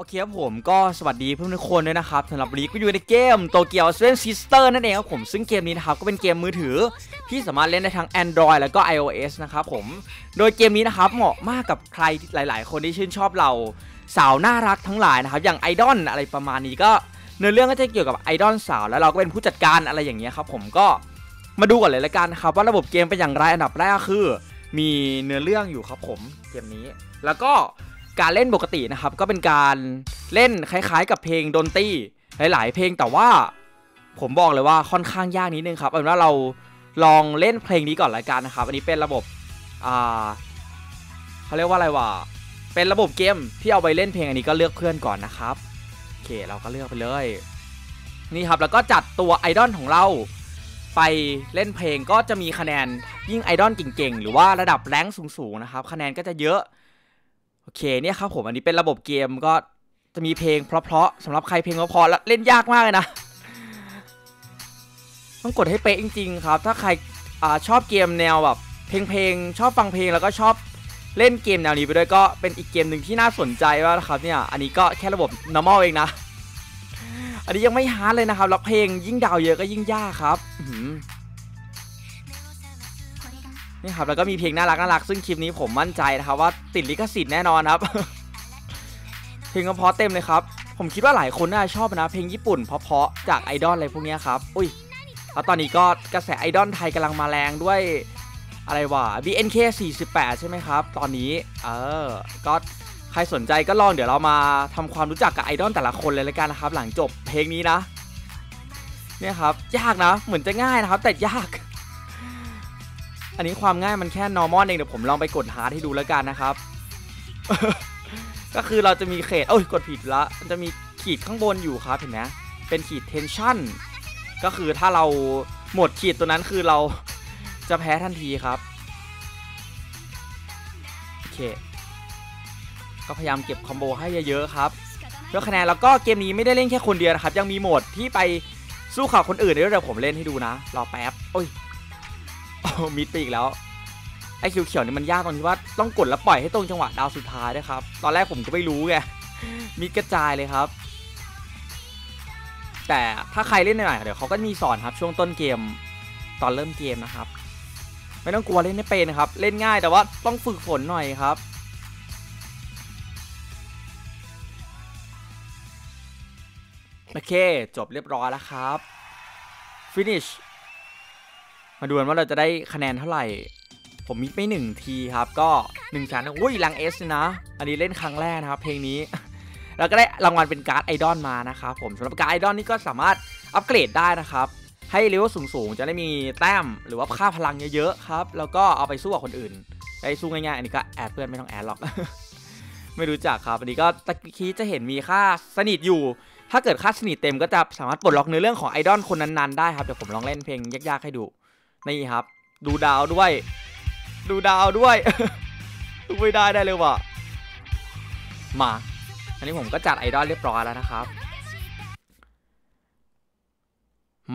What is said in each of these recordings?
โอเคครับผมก็สวัสดีเพื่อนทุกคนด้วยนะครับสำหรับวันนี้ก็อยู่ในเกมโตเกียวเซเว่นซิสเตอร์นั่นเองครับผมซึ่งเกมนี้นะครับก็เป็นเกมมือถือที่สามารถเล่นได้ทั้ง Android แล้วก็ iOS นะครับผมโดยเกมนี้นะครับเหมาะมากกับใครหลาย ๆ คนที่ชื่นชอบเราสาวน่ารักทั้งหลายนะครับอย่างไอดอลอะไรประมาณนี้ก็เนื้อเรื่องก็จะเกี่ยวกับไอดอลสาวแล้วเราก็เป็นผู้จัดการอะไรอย่างเงี้ยครับผมก็มาดูก่อนเลยละกันครับว่าระบบเกมเป็นอย่างไรอันดับแรกคือ มีเนื้อเรื่องอยู่ครับผมเกมนี้ แล้วก็ การเล่นปกตินะครับก็เป็นการเล่นคล้ายๆ กับเพลงดนตรีหลาย ๆ เพลงแต่ว่าผมบอกเลยว่าค่อนข้างยากนิดนึงครับเอาเป็นว่าเราลองเล่นเพลงนี้ก่อนละกันนะครับ อันนี้เป็นระบบอ่าเขาเรียกว่าอะไรวะเป็นระบบเกมที่เอาไปเล่นเพลงอันนี้ก็เลือกเพื่อนก่อนนะครับโอเคเราก็เลือกไปเลยนี่ครับแล้วก็จัดตัวไอดอลของเราไปเล่นเพลงก็จะมีคะแนนยิ่งไอดอลเก่งๆ หรือว่าระดับแรงสูงๆนะครับคะแนนก็จะเยอะ โอเคเนี่ยครับผมอันนี้เป็นระบบเกมก็จะมีเพลงเพราะๆสำหรับใครเพลงเพราะๆแล้วเล่นยากมากเลยนะ ต้องกดให้เป๊ะจริง ๆ ครับ ถ้าใครอชอบเกมแนวแบบเพลงๆชอบฟังเพลงแล้วก็ชอบเล่นเกมแนวนี้ไปด้วยก็เป็นอีกเกมหนึ่งที่น่าสนใจมานะครับเนี่ยอันนี้ก็แค่ระบบ normal เองนะ อันนี้ยังไม่ฮาร์ดเลยนะครับแล้วเพลงยิ่งดาวเยอะก็ยิ่งยากครับอื นี่ครับแล้วก็มีเพลงน่ารักน่ารักซึ่งคลิปนี้ผมมั่นใจนะครับว่าติดลิขสิทธิ์แน่นอนครับ เพลงก็เพราะเต็มเลยครับ ผมคิดว่าหลายคนน่าชอบนะ เพลงญี่ปุ่นเพราะๆจากไอดอลอะไรพวกนี้ครับอุ้ยแล้วตอนนี้ก็กระแสไอดอลไทยกำลังมาแรงด้วยอะไรวะ BNK 48 ใช่ไหมครับ ตอนนี้เออก็ใครสนใจก็ลองเดี๋ยวเรามาทำความรู้จักกับไอดอลแต่ละคนเลยละกันนะครับ หลังจบเพลงนี้นะ เนี่ยครับ ยากนะ เหมือนจะง่ายนะครับ แต่ยาก อันนี้ความง่ายมันแค่ normal เองเดี๋ยวผมลองไปกด hard ให้ดูแล้วกันนะครับ ก็คือเราจะมีเขตโอ้ยกดผิดละมันจะมีขีดข้างบนอยู่ครับเห็นไหมเป็นขีด tension ก็คือถ้าเราหมดขีดตัวนั้นคือเราจะแพ้ทันทีครับโอเคก็พยายามเก็บคอมโบให้เยอะๆครับเพื่อคะแนนแล้วก็เกมนี้ไม่ได้เล่นแค่คนเดียวนะครับ ยังมีโหมดที่ไปสู้ข่าวคนอื่นด้วยเดี๋ยวผมเล่นให้ดูนะรอแป๊บโอ้ย มิดไปอีกแล้วไอ้เขียวนี่มันยากตรงที่ว่าต้องกดแล้วปล่อยให้ตรงจังหวะดาวสุดท้ายด้วยครับ ตอนแรกผมก็ไม่รู้ไงมิดกระจายเลยครับ แต่ถ้าใครเล่นหน่อยเดี๋ยวเขาก็มีสอนครับช่วงต้นเกมตอนเริ่มเกมนะครับ ไม่ต้องกลัวเล่นไม่เป็นนะครับ เล่นง่ายแต่ว่าต้องฝึกฝนหน่อยครับโอเค จบเรียบร้อยแล้วครับ finish มาดูกันว่าเราจะได้คะแนนเท่าไหร่ ผมมิดไปหนึ่งทีครับ ก็1นึ่งชั้นอุ้ยลังเอสนะ อันนี้เล่นครั้งแรกนะครับ เพลงนี้ แล้วก็ได้รางวัลเป็นการ์ดไอดอลมานะครับผมสำหรับการ์ดไอดอลนี่ก็สามารถอัปเกรดได้นะครับ ให้เลเวลสูงๆ จะได้มีแต้มหรือว่าค่าพลังเยอะๆครับ แล้วก็เอาไปสู้กับคนอื่น ได้สู้ง่ายๆ อันนี้ก็แอดเพื่อนไม่ต้องแอดหรอกไม่รู้จักครับ อันนี้ก็ตะกี้จะเห็นมีค่าสนิทอยู่ ถ้าเกิดค่าสนิทเต็มก็จะสามารถปลดล็อกเนื้อเรื่องของไอดอลคนนั้นๆได้ครับ เดี๋ยวผมลองเล่นเพลงยากๆให้ดู นี่ครับ ดูดาวด้วย ดูดาวด้วยดูไม่ได้ได้เลยว่ะ มา อันนี้ผมก็จัดไอดอลเรียบร้อยแล้วนะครับ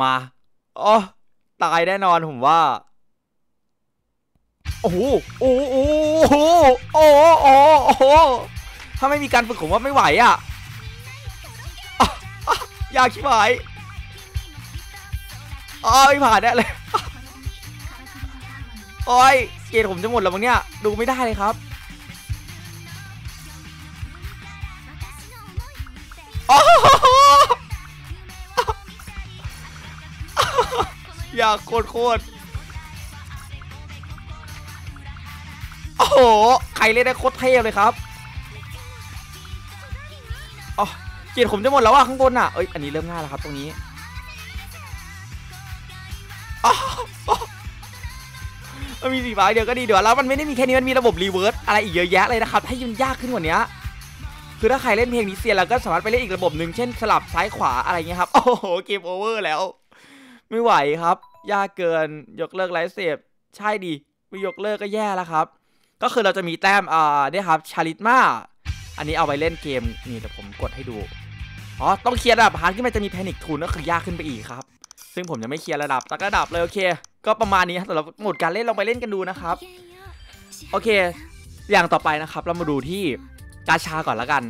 มาอ๋อตายแน่นอนผมว่า โอ้โห โอ้โห โอ้โห โอ้โหโอ้ถ้าไม่มีการฝึกผมว่าไม่ไหวอะอออยากชิบหายอ๋อไม่ผ่านแน่เลย โอ้ยเกรผมจะหมดแล้วมั้งเนี่ย ดูไม่ได้เลยครับ โอ้อยากโคตรโคตรโอ้โห ใครเล่นได้โคตรเท่เลยครับอ๋อเกียรผมจะหมดแล้วอะข้างบนอะเอ้ย อันนี้เริ่มง่ายแล้วครับตรงนี้อ๋ออ๋อ มันมีสีฟ้าเดียวก็ดีเดี๋ยวแล้วมันไม่ได้มีแค่นี้มันมีระบบรีเวิร์สอะไรอีกเยอะแยะเลยนะครับให้มันยากขึ้นกว่านี้คือถ้าใครเล่นเพลงนี้เซียนแล้วก็สามารถไปเล่นอีกระบบหนึ่งเช่นสลับซ้ายขวาอะไรเงี้ยครับโอ้โหเกมโอเวอร์แล้ว ไม่ไหวครับ ยากเกินยกเลิกไลฟ์เซฟใช่ดิไม่ยกเลิกก็แย่แล้วครับ ก็คือเราจะมีแต้มอ่าเนี่ยครับชาลิตมาอันนี้เอาไปเล่นเกมนี่เดี๋ยวผมกดให้ดูอ๋อต้องเคลียร์ระดับฮาร์ดขึ้นไปจะมีแพนิคทูนก็คือยากขึ้นไปอีกครับ ซึ่งผมยังไม่เคลียร์ระดับตักระดับเลยโอเค ก็ประมาณนี้สำหรับโหมดการเล่นลองไปเล่นกันดูนะครับ โอเค อย่างต่อไปนะครับ เรามาดูที่กาชาก่อนละกัน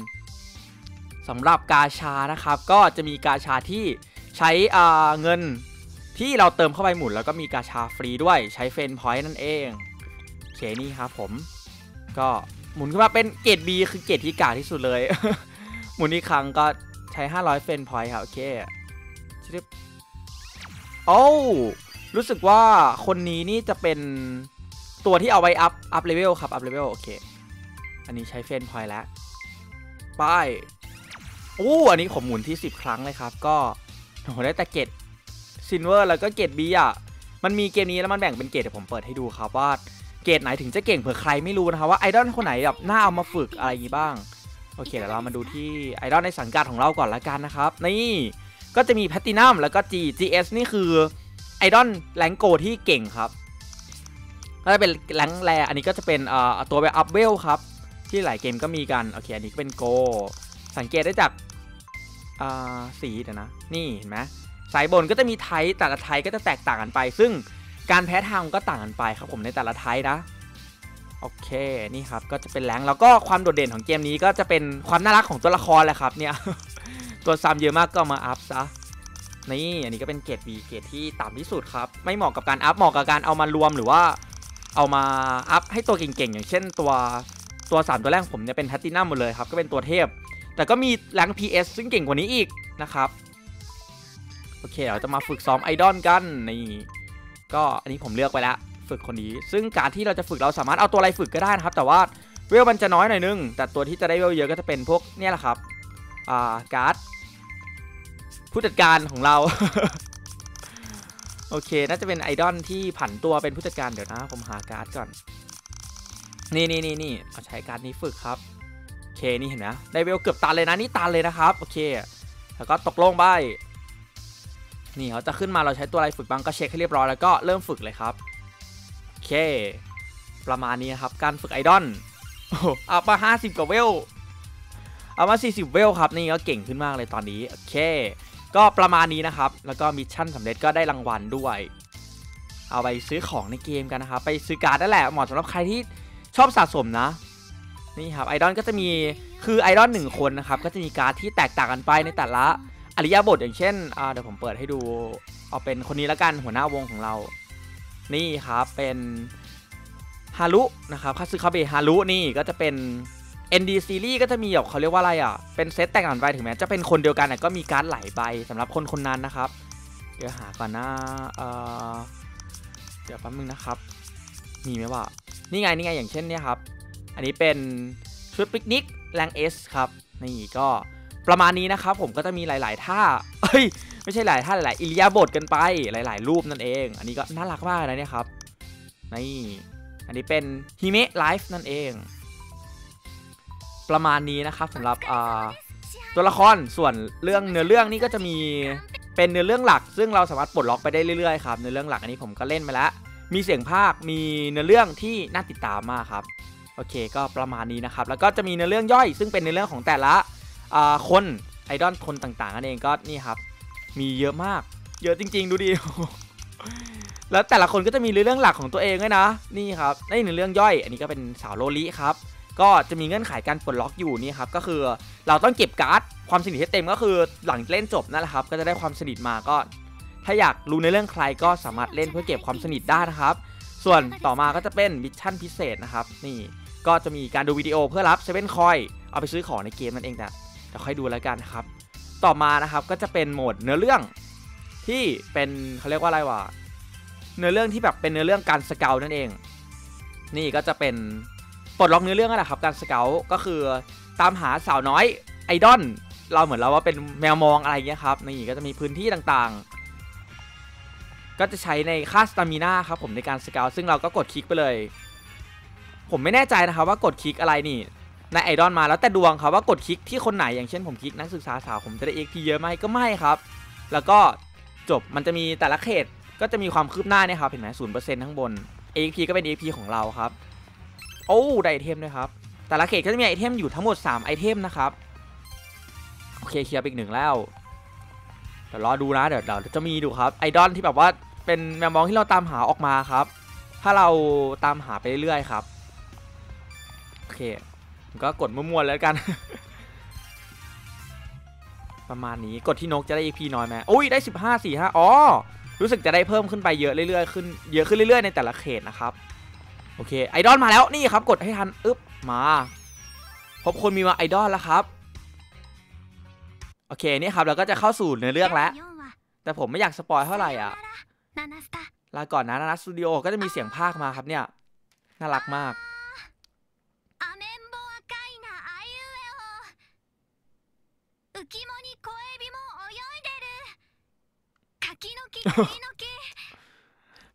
สำหรับกาชานะครับ ก็จะมีกาชาที่ใช้เงินที่เราเติมเข้าไปหมุนแล้วก็มีกาชาฟรีด้วยใช้เฟนพอยต์นั่นเองโอเคนี่ครับผม ก็หมุนขึ้นมาเป็นเกรด B คือเกรดที่กากที่สุดเลย หมุนอีกครั้งก็ใช้ 500 เฟนพอยต์ครับโอเคชิบ โอ้รู้สึกว่าคนนี้นี่จะเป็นตัวที่เอาไว้อัพ อัพเลเวลครับ อัพเลเวลโอเค อันนี้ใช้เฟนพอยแล้ว ป้ายโอ้อันนี้ผมหมุนที่ 10 ครั้งเลยครับ ก็โหได้แต่เกตซินเวอร์แล้วก็เกตบีอะ มันมีเกมนี้แล้วมันแบ่งเป็นเกตเดี๋ยวผมเปิดให้ดูครับว่าเกตไหนถึงจะเก่งเผื่อใครไม่รู้นะครับว่าไอดอลคนไหนแบบน่าเอามาฝึกอะไรอย่างนี้บ้าง โอเคเดี๋ยวเรามาดูที่ไอดอลในสังกัดของเราก่อนละกันนะครับ นี่ ก็จะมีแพตตินัมแล้วก็ G GS นี่คือไอดอลแรงโกที่เก่งครับก็จะเป็นแรงแรอันนี้ก็จะเป็นเอ่อตัวแบบอัพเวลครับ ที่หลายเกมก็มีกัน โอเค อันนี้ก็เป็นโก สังเกตได้จากสีเดี๋ยวนะ นี่เห็นไหมสายบนก็จะมีไทป์แต่ละไทป์ก็จะแตกต่างกันไป ซึ่งการแพ้ทางก็ต่างกันไปครับผมในแต่ละไทป์นะโอเค นี่ครับ ก็จะเป็นแรงแล้วก็ความโดดเด่นของเกมนี้ก็จะเป็นความน่ารักของตัวละครแหละครับเนี่ย ตัวซ้ำเยอะมากก็มาอัพซะนี่อันนี้ก็เป็นเกรด B เกรดที่ต่ำที่สุดครับ ไม่เหมาะกับการอัพเหมาะกับการเอามารวมหรือว่าเอามาอัพให้ตัวเก่งๆ อย่างเช่นตัวตัว 3 ตัวแรกผมเนี่ยเป็นแพตตินัมหมดเลยครับ ก็เป็นตัวเทพ แต่ก็มีแรง PS ซึ่งเก่งกว่านี้อีกนะครับ โอเค เราจะมาฝึกซ้อมไอดอลกันนี่ก็อันนี้ผมเลือกไปแล้ว ฝึกคนนี้ ซึ่งการที่เราจะฝึกเราสามารถเอาตัวอะไรฝึกก็ได้นะครับ แต่ว่าเวลมันจะน้อยหน่อยนึง แต่ตัวที่จะได้เวลเยอะก็จะเป็นพวกเนี่ยแหละครับ การ์ดผู้จัดการของเรา โอเค น่าจะเป็นไอดอลที่ผันตัวเป็นผู้จัดการเดี๋ยวนะ ผมหาการ์ดก่อน นี่นี่นี่นี่เอาใช้การ์ดนี้ฝึกครับ โอเค นี่เห็นไหมได้เวลเกือบตันเลยนะนี่ตันเลยนะครับ โอเค แล้วก็ตกลงไป นี่เขาจะขึ้นมาเราใช้ตัวอะไรฝึกบ้างก็เช็คให้เรียบร้อยแล้วก็เริ่มฝึกเลยครับ โอเค ประมาณนี้นครับ การฝึกไอดอลอ้เอามา50กว่าเวล เอามา 40 เวลครับ นี่ก็เก่งขึ้นมากเลยตอนนี้ โอเค ก็ประมาณนี้นะครับ แล้วก็มิชชั่นสำเร็จก็ได้รางวัลด้วย เอาไปซื้อของในเกมกันนะครับ ไปซื้อการ์ดนั่นแหละเหมาะสำหรับใครที่ชอบสะสมนะ นี่ครับไอดอลก็จะมี คือไอดอลหนึ่งคนนะครับ ก็จะมีการ์ดที่แตกต่างกันไปในแต่ละอริยบทอย่างเช่นเดี๋ยวผมเปิดให้ดู เอาเป็นคนนี้ล้วกันหัวหน้าวงของเรา นี่ครับเป็นฮารุนะครับคาซึคาเบะฮารุนี่ก็จะเป็น ND Series ก็จะมีแบบเขาเรียกว่าอะไรอะ เป็นเซตแต่งกันไปถึงแม้จะเป็นคนเดียวกันแต่ก็มีการ์ดหลายใบสำหรับคนคนนั้นนะครับ เดี๋ยวหาก่อนนะเอ่อเดี๋ยวแป๊บนึงนะครับ มีไหมวะนี่ไงนี่ไงอย่างเช่นเนี่ยครับ อันนี้เป็นชุดปิกนิกแรงเอสครับ นี่ก็ประมาณนี้นะครับผมก็จะมีหลาย ๆ ท่า เอ้ย ไม่ใช่หลายท่าหลาย ๆ อิริยาบถกันไปหลาย ๆ รูปนั่นเอง อันนี้ก็น่ารักมากนะเนี่ยครับ นี่ อันนี้เป็นฮิเมะไลฟ์นั่นเอง ประมาณนี้นะครับสำหรับตัวละครส่วนเรื่องเนื้อเรื่องนี่ก็จะมีเป็นเนื้อเรื่องหลัก ซึ่งเราสามารถปลดล็อกไปได้เรื่อยๆครับเนื้อเรื่องหลักอันนี้ผมก็เล่นไปแล้ว มีเสียงภาคมีเนื้อเรื่องที่น่าติดตามมากครับโอเคก็ประมาณนี้นะครับแล้วก็จะมีเนื้อเรื่องย่อย ซึ่งเป็นเนื้อเรื่องของแต่ละคนไอดอลคนต่างๆนั่นเองก็นี่ครับ มีเยอะมาก เยอะจริง ๆ ดูดิแล้วแต่ละคนก็จะมีเรื่องหลักของตัวเองด้วยนะ นี่ครับนี่หนึ่งเรื่องย่อย อันนี้ก็เป็นสาวโลลิครับ ก็จะมีเงื่อนไขการปลดล็อกอยู่นี่ครับก็คือเราต้องเก็บการ์ดความสนิทให้เต็มก็คือหลังเล่นจบนั่นแหละครับ ก็จะได้ความสนิทมาก็ ถ้าอยากรู้ในเรื่องใครก็สามารถเล่นเพื่อเก็บความสนิทได้นะครับ ส่วนต่อมาก็จะเป็นมิชชั่นพิเศษนะครับนี่ก็จะมีการดูวิดีโอเพื่อรับเซเว่นคอยเอาไปซื้อของในเกมนั่นเองแต่เดี๋ยวค่อยดูแล้วกันครับ ต่อมานะครับก็จะเป็นโหมดเนื้อเรื่องที่เป็นเขาเรียกว่าอะไรวะเนื้อเรื่องที่แบบเป็นเนื้อเรื่องการสเกลนั่นเอง นี่ก็จะเป็น ปลดล็อกเนื้อเรื่องนั่นแหละครับการสเกลก็คือตามหาสาวน้อยไอดอลเราเหมือนเราว่าเป็นแมวมองอะไรเงี้ยครับนี่ก็จะมีพื้นที่ต่างๆ ก็จะใช้ในค่าสตามิน่าครับผมในการสเกลซึ่งเราก็กดคลิกไปเลย ผมไม่แน่ใจนะครับว่ากดคลิกอะไรนี่ในไอดอลมาแล้วแต่ดวงครับว่ากดคลิกที่คนไหนอย่างเช่นผมคลิกนักศึกษาสาวผมจะได้ XP เยอะไหมก็ไม่ครับ แล้วก็จบมันจะมีแต่ละเขตก็จะมีความคืบหน้าเนี่ยครับเห็นไหมศูนย์เปอร์เซ็นต์ข้างบน XP ก็เป็น XP ของเราครับ โอ้ได้ไอเทมด้วยครับ แต่ละเขตก็จะมีไอเทมอยู่ทั้งหมด 3 ไอเทมนะครับ โอเคเคลียร์ไปอีกหนึ่งแล้วเดี๋ยวรอดูนะเดี๋ยวเดี๋ยวจะมีดูครับไอดอลที่แบบว่าเป็นแมวมองที่เราตามหาออกมาครับ ถ้าเราตามหาไปเรื่อยๆครับโอเคก็กดมั่วๆแล้วกัน ประมาณนี้กดที่นกจะได้ EP น้อยไหมอุ้ยได้ 15 4 5อ๋อรู้สึกจะได้เพิ่มขึ้นไปเยอะเรื่อยๆขึ้นเยอะขึ้นเรื่อยๆในแต่ละเขตนะครับ โอเคไอดอลมาแล้วนี่ครับกดให้ทันอึ๊บมาพบคนมีมาไอดอลแล้วครับโอเคนี่ครับเราก็จะเข้าสู่เนื้อเรื่องแล้ว แต่ผมไม่อยากสปอยเท่าไหร่อะลาก่อนนะนานาสตูดิโอก็จะมีเสียงภาคมาครับเนี่ยน่ารักมาก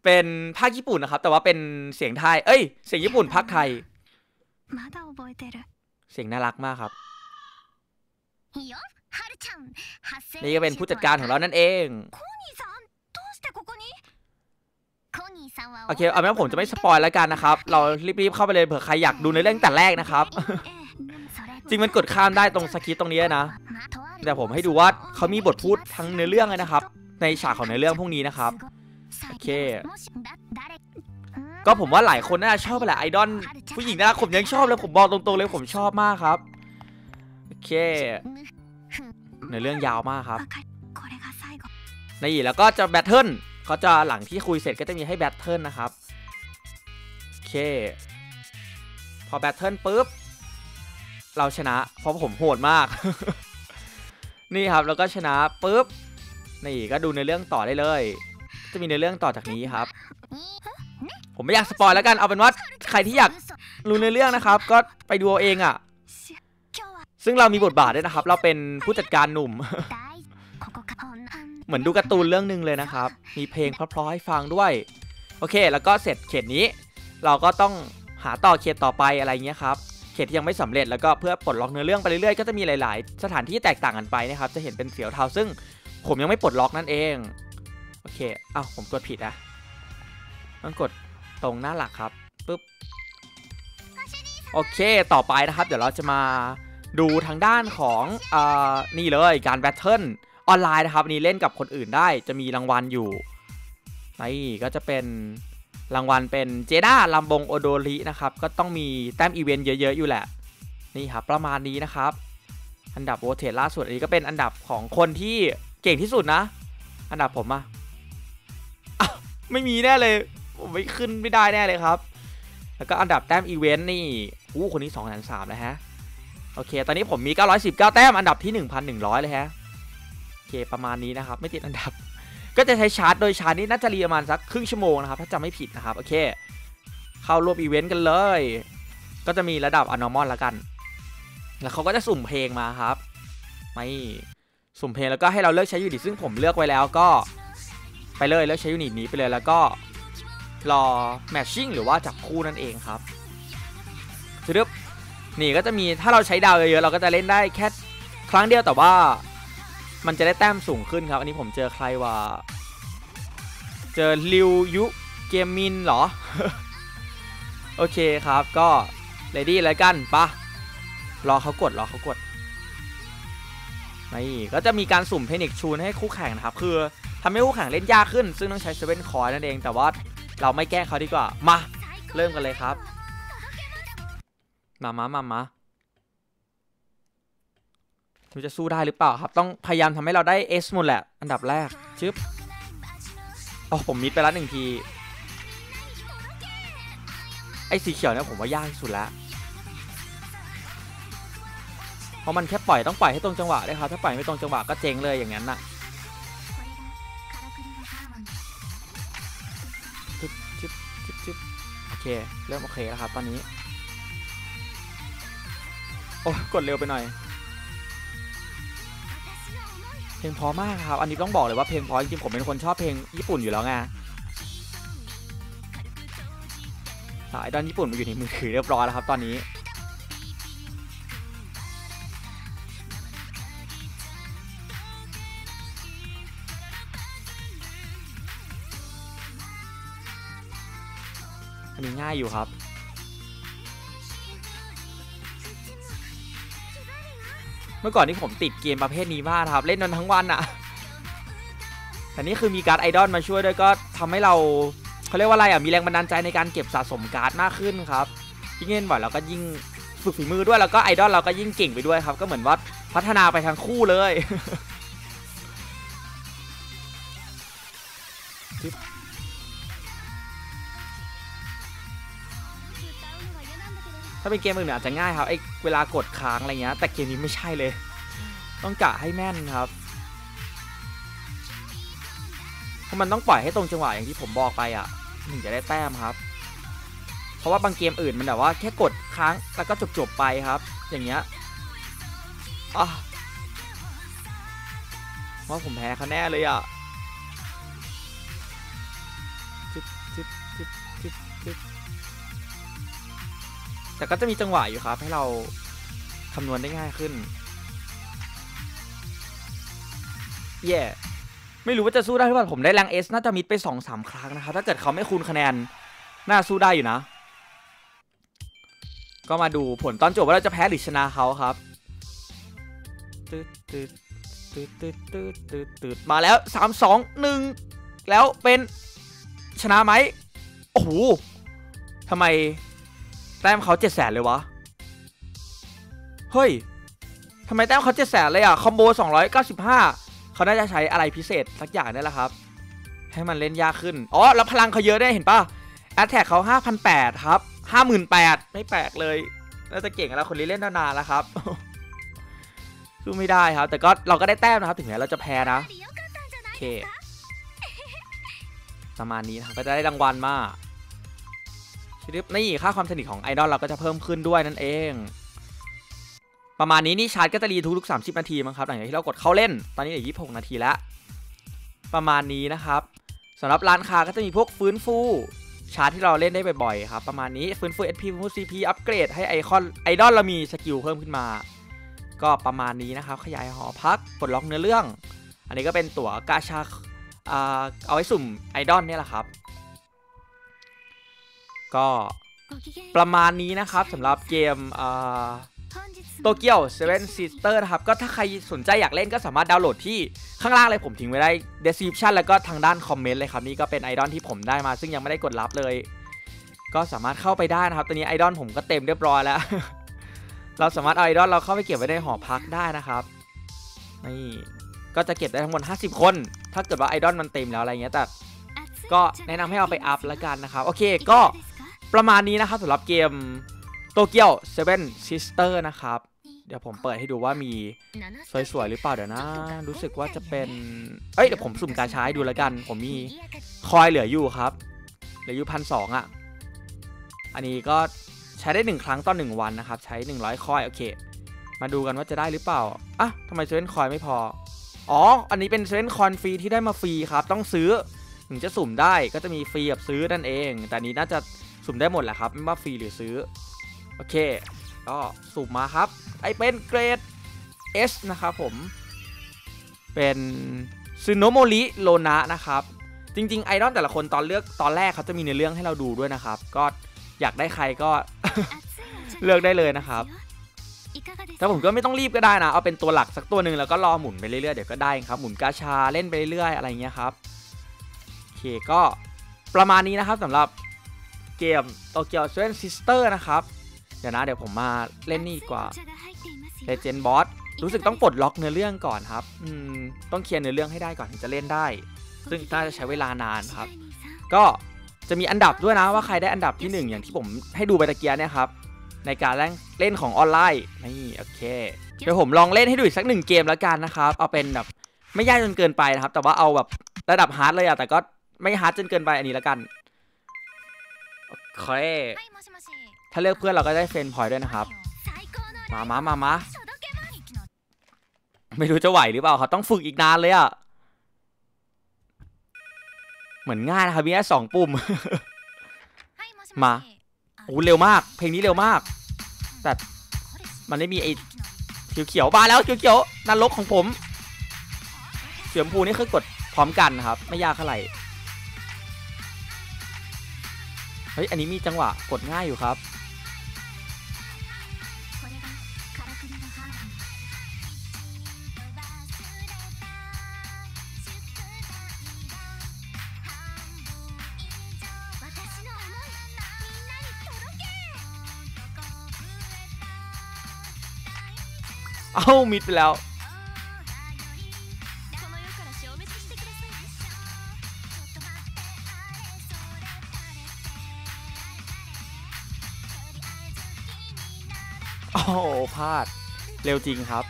เป็นภาคญี่ปุ่นนะครับ แต่ว่าเป็นเสียงไทย เอ้ย เสียงญี่ปุ่นภาคไทย เสียงน่ารักมากครับ นี่ก็เป็นผู้จัดการของเรานั่นเอง โอเค เอาแม้ผมจะไม่สปอยแล้วกันนะครับ เรารีบๆเข้าไปเลยเผื่อใครอยากดูในเรื่องแต่แรกนะครับ จริงมันกดข้ามได้ตรงสคริปต์ตรงนี้นะ แต่ผมให้ดูว่าเขามีบทพูดทั้งในเรื่องเลยนะครับ ในฉากของในเรื่องพวกนี้นะครับ โอเค ก็ผมว่าหลายคนน่าชอบแหละไอดอลผู้หญิงนะผมยังชอบเลยผมบอกตรงๆเลยผมชอบมากครับ โอเค ในเรื่องยาวมากครับ ในอีกแล้วก็จะแบทเทิลเขาจะหลังที่คุยเสร็จก็จะมีให้แบทเทิลนะครับ โอเค พอแบทเทิลปุ๊บ เราชนะ เพราะผมโหดมาก นี่ครับแล้วก็ชนะปุ๊บนี่ก็ดูในเรื่องต่อได้เลย จะมีในเรื่องต่อจากนี้ครับ ผมไม่อยากสปอยแล้วกัน เอาเป็นว่าใครที่อยากรู้ในเรื่องนะครับ ก็ไปดูเอาเองอะ ซึ่งเรามีบทบาทด้วยนะครับ เราเป็นผู้จัดการหนุ่ม เหมือนดูการ์ตูนเรื่องหนึ่งเลยนะครับ มีเพลงเพราะๆให้ฟังด้วย โอเค แล้วก็เสร็จเขตนี้ เราก็ต้องหาต่อเขตต่อไปอะไรเงี้ยครับเขตที่ยังไม่สำเร็จแล้วก็เพื่อปลดล็อกเนื้อเรื่องไปเรื่อยๆก็จะมีหลาย ๆ สถานที่แตกต่างกันไปนะครับ จะเห็นเป็นเสียวเทาซึ่งผมยังไม่ปลดล็อกนั่นเอง โอเคอ้าวผมกดผิดอะต้องกดตรงหน้าหลักครับปึ๊บ โอเค ต่อไปนะครับ เดี๋ยวเราจะมาดูทางด้านของอ่านี่เลยการแบทเทิลออนไลน์นะครับนนี้เล่นกับคนอื่นได้ จะมีรางวัลอยู่นี่ก็จะเป็นรางวัลเป็นเจด้าลัมบงโอโดรินะครับ ก็ต้องมีแต้มอีเวนต์เยอะ ๆ อยู่แหละ นี่ครับประมาณนี้นะครับ อันดับโวเทตล่าสุดอันนี้ก็เป็นอันดับของคนที่เก่งที่สุดนะ อันดับผมอะ อ้าวไม่มีแน่เลยผมไม่ขึ้นไม่ได้แน่เลยครับ แล้วก็อันดับแต้มอีเวนต์นี่อู้คนนี้2 3 0 0แล้วฮะ โอเค ตอนนี้ผมมี 919 แต้มอันดับที่ 1,100 เลยฮะ โอเค ประมาณนี้นะครับ ไม่ติดอันดับ ก็จะใช้ชาร์จ โดยชาร์จนี้น่าจะรีประมาณสักครึ่งชั่วโมงนะครับ ถ้าจำไม่ผิดนะครับ โอเค เข้าร่วมอีเวนต์กันเลย ก็จะมีระดับอนอมอนแล้วกัน แล้วเขาก็จะสุ่มเพลงมาครับ ไม่ สุ่มเพลงแล้วก็ให้เราเลือกใช้ยูนิตซึ่งผมเลือกไว้แล้วก็ ไปเลยเลือกใช้ยูนิตนี้ไปเลยแล้วก็รอแมทชิ่งหรือว่าจับคู่นั่นเองครับจึ๊บนี่ก็จะมีถ้าเราใช้ดาวเยอะๆเราก็จะเล่นได้แค่ครั้งเดียวแต่ว่ามันจะได้แต้มสูงขึ้นครับ อันนี้ผมเจอใครว่า เจอริวยุเกมมินเหรอ โอเคครับก็เรดี้เลยกันปะรอเขากดรอเขากดนี่ก็จะมีการสุ่มเพนิกชูนให้คู่แข่งนะครับ คือ ทำให้คู่แข่งเล่นยากขึ้น ซึ่งต้องใช้เซเว่นคอยนั่นเอง แต่ว่าเราไม่แกล้งเขาดีกว่า มา เริ่มกันเลยครับ มามามามาเราจะสู้ได้หรือเปล่าครับ ต้องพยายามทำให้เราได้ S หมดแหละ อันดับแรก ชึบโอ๋อผมมิดไปแล้วหนึ่งที ไอ้สีเขียวเนี่ยผมว่ายากที่สุดแล้วเพราะมันแค่ปล่อยต้องปล่อยให้ตรงจังหวะด้วยครับ ถ้าปล่อยไม่ตรงจังหวะก็เจ๊งเลยอย่างนั้นน่ะ เค เริ่มโอเคแล้วครับ ตอนนี้ โอ้กดเร็วไปหน่อย เพลงพอมากครับ อันนี้ต้องบอกเลยว่าเพลงพอจริงๆผมเป็นคนชอบเพลงญี่ปุ่นอยู่แล้วไงสายด้านญี่ปุ่นมาอยู่ในมือถือเรียบร้อยแล้วครับ ตอนนี้ นี้ง่ายอยู่ครับ เมื่อก่อนนี่ผมติดเกมประเภทนี้มากครับ เล่นมันทั้งวันอะแต่นี่คือมีการ์ดไอดอลมาช่วยด้วยก็ทำให้เราเขาเรียกว่าอะไรอะมีแรงบันดาลใจในการเก็บสะสมการ์ดมากขึ้นครับยิ่งเล่นบ่อยเราก็ยิ่งฝึกฝีมือด้วยแล้วก็ไอดอลเราก็ยิ่งเก่งไปด้วยครับ ก็เหมือนว่าพัฒนาไปทั้งคู่เลยาเป็นเกมอื่นอาจจะง่ายครับไอ้เวลากดค้างอะไรเงี้ยแต่เกมนี้ไม่ใช่เลย ต้องกะให้แม่นครับเพราะมันต้องปล่อยให้ตรงจังหวะอย่างที่ผมบอกไปอะถึงจะได้แต้มครับ เพราะว่าบางเกมอื่นมันแบบว่าแค่กดค้างแล้วก็จบๆไปครับ อย่างเงี้ยอะว่าผมแพ้เขาแน่เลยอะ แต่ก็จะมีจังหวะอยู่ครับ ให้เราคำนวณได้ง่ายขึ้นแย่ไม่รู้ว่าจะสู้ได้หรือเปล่าผมได้แรงเอสน่าจะมิดไปสองสามครั้งนะครับ ถ้าเกิดเขาไม่คูณคะแนน น่าสู้ได้อยู่นะ ก็มาดูผลตอนจบว่าเราจะแพ้หรือชนะเขาครับตืดตืดตืดตืดตืดตืดตืดมาแล้วสามสองหนึ่งแล้วเป็นชนะไหมโอ้โหทำไม แต้มเขาเจ็ดแสนเลยวะ เฮ้ยทำไมแต้มเขาเจ็ดแสนเลยอะ คอมโบสองร้อยเก้าสิบห้าเขาน่าจะใช้อะไรพิเศษสักอย่างนี่แหละครับ ให้มันเล่นยากขึ้น อ๋อ แล้วพลังเขาเยอะได้เห็นปะแอตแทกเขา5,800 ครับ 58,000 ไม่แปลกเลย น่าจะเก่งแล้วคนนี้เล่นนานๆแล้วครับสู้ไม่ได้ครับ แต่ก็เราก็ได้แต้มนะครับ ถึงแม้เราจะแพ้นะโอเคประมาณนี้นะครับก็จะได้รางวัลมาก ชิลิปนี่ค่าความสนิทของไอดอลเราก็จะเพิ่มขึ้นด้วยนั่นเอง ประมาณนี้นี่ชาร์จก็จะรีทุกๆ30 นาทีมั้งครับหลังจากที่เรากดเข้าเล่น ตอนนี้เหลือ26 นาทีแล้ว ประมาณนี้นะครับสำหรับร้านค้าก็จะมีพวกฟื้นฟูชาร์จที่เราเล่นได้บ่อยๆครับประมาณนี้ฟื้นฟู SP ฟื้นฟู CP อัปเกรดให้ไอคอนไอดอลเรามีสกิลเพิ่มขึ้นมา ก็ประมาณนี้นะครับขยายหอพักปลดล็อกเนื้อเรื่อง อันนี้ก็เป็นตั๋วกาชาเอาไว้สุ่มไอดอลเนี่ยแหละครับ ก็ประมาณนี้นะครับสำหรับเกมโตเกียวเซเว่นซิสเตอร์นะครับ ก็ถ้าใครสนใจอยากเล่นก็สามารถดาวน์โหลดที่ข้างล่างเลยผมทิ้งไว้ได้ description แล้วก็ทางด้านคอมเมนต์เลยครับ นี่ก็เป็นไอดอลที่ผมได้มา ซึ่งยังไม่ได้กดรับเลย ก็สามารถเข้าไปได้นะครับ ตอนนี้ไอดอลผมก็เต็มเรียบร้อยแล้ว เราสามารถเอาไอดอลเราเข้าไปเก็บไว้ในหอพักได้นะครับนี่ก็จะเก็บได้ทั้งหมด 50 คน ถ้าเกิดว่าไอดอลมันเต็มแล้วอะไรเงี้ยแต่ก็แนะนำให้เอาไปอัพแล้วกันนะครับ โอเค ก็ ประมาณนี้นะครับสำหรับเกมโตเกียว7 Sister นะครับ เดี๋ยวผมเปิดให้ดูว่ามีสวยๆหรือเปล่าเดี๋ยวนะ รู้สึกว่าจะเป็น เอ้ยเดี๋ยวผมสุ่มการใช้ดูแล้วกัน ผมมีคอยเหลืออยู่ครับ เหลืออยู่พันสองอะ อันนี้ก็ใช้ได้1ครั้งต่อ1วันนะครับ ใช้100คอยโอเค มาดูกันว่าจะได้หรือเปล่าอะทำไมเซเว่นคอยไม่พอ อ๋อ อันนี้เป็นเซเว่นคอนฟรีที่ได้มาฟรีครับ ต้องซื้อถึงจะสุ่มได้ก็จะมีฟรีกับซื้อนั่นเอง แต่นี้น่าจะ สุ่มได้หมดแหละครับ ไม่ว่าฟรีหรือซื้อ โอเค ก็สุ่มมาครับ ไอเป็นเกรด S นะครับผม เป็นซึโนโมริโลนะนะครับ จริง ๆ ไอดอลแต่ละคนตอนเลือกตอนแรกเขาจะมีในเรื่องให้เราดูด้วยนะครับ ก็อยากได้ใครก็เลือกได้เลยนะครับแต่ผมก็ไม่ต้องรีบก็ได้นะ เอาเป็นตัวหลักสักตัวหนึ่งแล้วก็รอหมุนไปเรื่อยๆ เดี๋ยวก็ได้ครับ หมุนกาชาเล่นไปเรื่อยๆ อะไรเงี้ยครับ โอเคก็ประมาณนี้นะครับสำหรับ เกมโตเกียวเซเว่นซิสเตอร์นะครับ เดี๋ยวนะเดี๋ยวผมมาเล่นนี่กว่า Legend Boss รู้สึกต้องปลดล็อกเนื้อเรื่องก่อนครับ อืม ต้องเคลียร์เนื้อเรื่องให้ได้ก่อนถึงจะเล่นได้ ซึ่งน่าจะใช้เวลานานครับ ก็จะมีอันดับด้วยนะว่าใครได้อันดับที่ 1 อย่างที่ผมให้ดูไปตะเกียเนี่ยครับ ในการเล่นเล่นของออนไลน์นี่โอเคเดี๋ยวผมลองเล่นให้ดูอีกสักหนึ่งเกมแล้วกันนะครับ เอาเป็นแบบไม่ยากจนเกินไปนะครับ แต่ว่าเอาแบบระดับฮาร์ดเลยอะแต่ก็ไม่ฮาร์ดจนเกินไปอันนี้แล้วกัน เคถ้าเลือกเพื่อนเราก็ได้เฟรนพอยต์ด้วยนะครับ มามามามาไม่รู้จะไหวหรือเปล่าเขาต้องฝึกอีกนานเลยอะเหมือนง่ายนะครับมีแค่สองปุ่ม มาโอ้เร็วมาก เพลงนี้เร็วมาก แต่มันไม่มีไอ้เขียวๆมาแล้วเขียวๆนรกของผม เสียมพูนี่คือกดพร้อมกันนะครับ ไม่ยากเท่าไหร่ ฮ้ย อันนี้มีจังหวะกดง่ายอยู่ครับ เอ้ามิดไปแล้ว อ้โหพลาด เร็วจริงครับ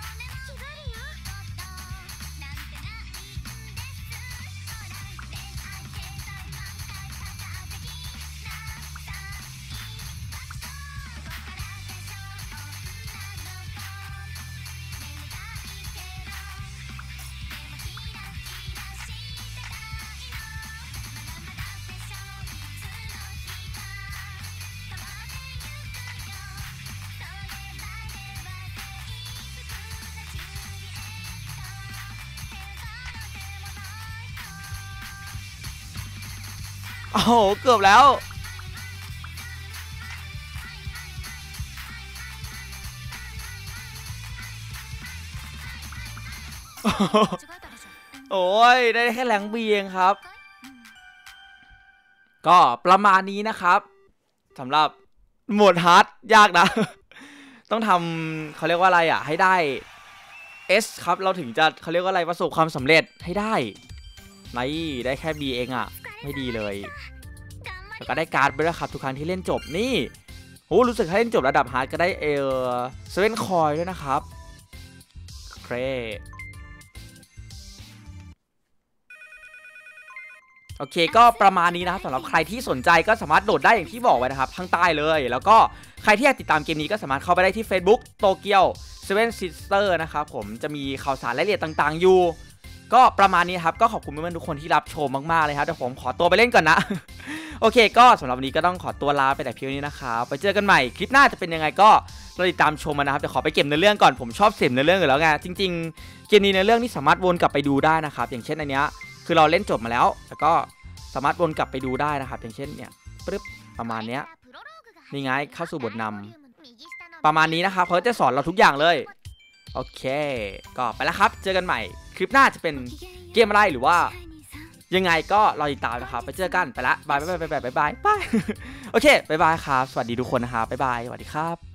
โอ้โห เกือบแล้ว โอ้ย ได้แค่แหลงเบียงครับ ก็ประมาณนี้นะครับสำหรับหมวดฮาร์ดยากนะ ต้องทำเขาเรียกว่าอะไรอะ ให้ได้ S ครับ เราถึงจะเขาเรียกว่าอะไรประสบความสำเร็จให้ได้ ไม่ได้แค่ B เองอะ ไม่ดีเลยแล้วก็ได้การ์ดไปด้วยครับทุกครั้งที่เล่นจบนี่โอ้รู้สึกถ้าเล่นจบระดับฮาร์ดก็ได้เออเซเว่นคอยด้วยนะครับเครโอเคก็ประมาณนี้นะครับสำหรับใครที่สนใจก็สามารถโหลดได้อย่างที่บอกไว้นะครับข้างใต้เลย แล้วก็ใครที่อยากติดตามเกมนี้ก็สามารถเข้าไปได้ที่ Facebook โตเกียว7 Sister นะครับผมจะมีข่าวสารรายละเอียดต่างๆอยู่ ก็ประมาณนี้ครับ ก็ขอบคุณเพื่อนๆทุกคนที่รับชมมากๆเลยครับเดี๋ยวผมขอตัวไปเล่นก่อนนะ โอเค ก็สำหรับวันนี้ก็ต้องขอตัวลาไปแต่เพียงนี้นะครับไปเจอกันใหม่คลิปหน้าจะเป็นยังไงก็ราติดตามชมมานะครับเดี๋ยวขอไปเก็บเนื้อเรื่องก่อนผมชอบเสพเนื้อเรื่องอยู่แล้วไงจริงๆเกมนี้เนื้อเรื่องนี่สามารถวนกลับไปดูได้นะครับอย่างเช่นอันเนี้ยคือเราเล่นจบมาแล้ว แล้วก็สามารถวนกลับไปดูได้นะครับอย่างเช่นเนี่ยปึ๊บประมาณเนี้ยนี่ไงเข้าสู่บทนำประมาณนี้นะครับเขาจะสอนเราทุกอย่างเลย โอเค ก็ไปแล้วครับ เจอกันใหม่ คลิปหน้าจะเป็นเกมอะไรหรือว่า ยังไงก็รอติดตามนะครับ ไปเจอกันไปละบายบายบายบายบายบายโอเคบายบายครับ สวัสดีทุกคนนะครับบายบายสวัสดีครับ